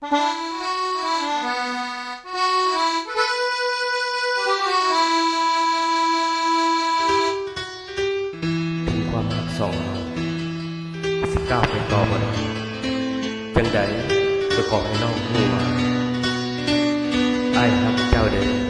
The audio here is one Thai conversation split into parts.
ถึงความรักสองเราสิก้าไปต่อบ่ได้จังใดก็ขอให้น้องรู้ว่าอ้ครับเจ้าเด้อ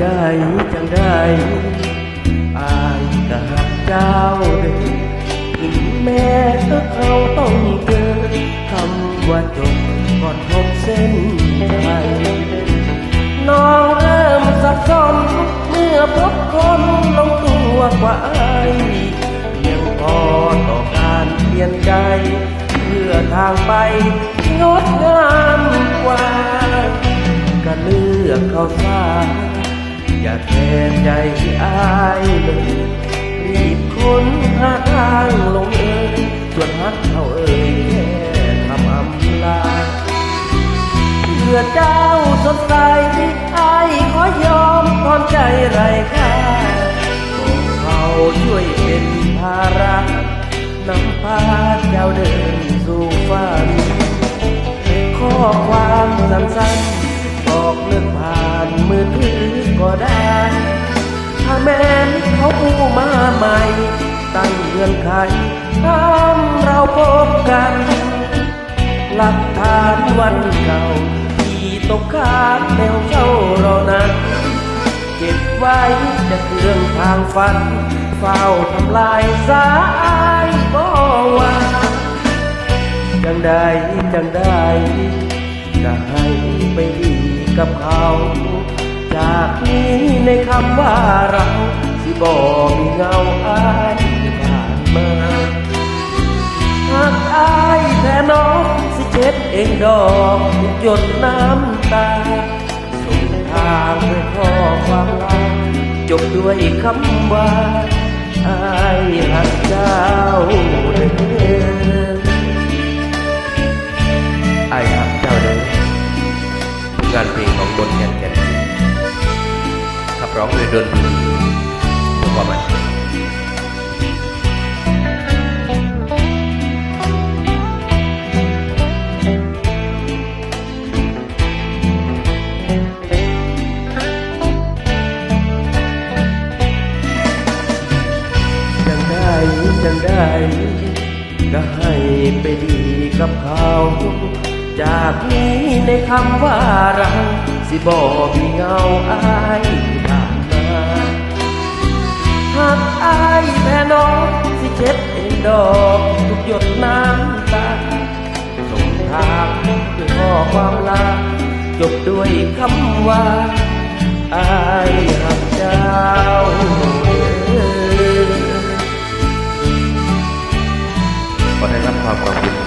จังได้จังได้อายกะหักเจ้าเด้อถึงแม้เขาต้องเจอคำว่าจบก่อนพบเส้นชัยน้องเริ่มสับสนเมื่อพบคนลงตัวกว่าอายเพียงพอต่อการเปลี่ยนใจเพื่อทางไปงดงามกว่าก็เลือกเขาซา อย่าแทนใจที่อายเลยรีบค้นหาทางลงเอยส่วนฮักเขาเอ่ยแค่ทำอำลาเพื่อเจ้าสดใสอายขอยอมถอนใจไรค่าบอกเขาช่วยเป็นภาระนำพาเจ้าเดินสู่ฝันข้อความสั้นๆ มาใหม่ ตั้งเงื่อนไขห้ามเราพบกัน หลักฐานวันเก่า ที่ตกค้างแนวเช่าเรานั้นเก็บไว้จะเครื่องทางฝัน เฝ้าทำลายสายบ่ว่าจังได้จังได้จะให้ไปดีกับเขา จากนี้ในคำว่าเรา สิบ่มีเงาอายผ่านมาหากอายแท้น้องสิเจ็บเองดอกหยดน้ำตาส่งทางด้วยข้อความลาจบด้วยคำว่าอายหักเจ้าเด้อไอ้ายครับเจ้าเด้องานเพลงของบนแก่นแก่นขับร้องโดยดนตรี วามหมายจังได้จังได้ก็ให้ไปดีกับเขาจากนี้ในคำว่าเราสิบอมีเงาอาย แม่น้องสิเช็ดเป็นดอกทุกหยดน้ำตาส่งทางด้วยข้อความลา จบด้วยคำว่าอายหักเจ้าก็ได้รับความกรุณ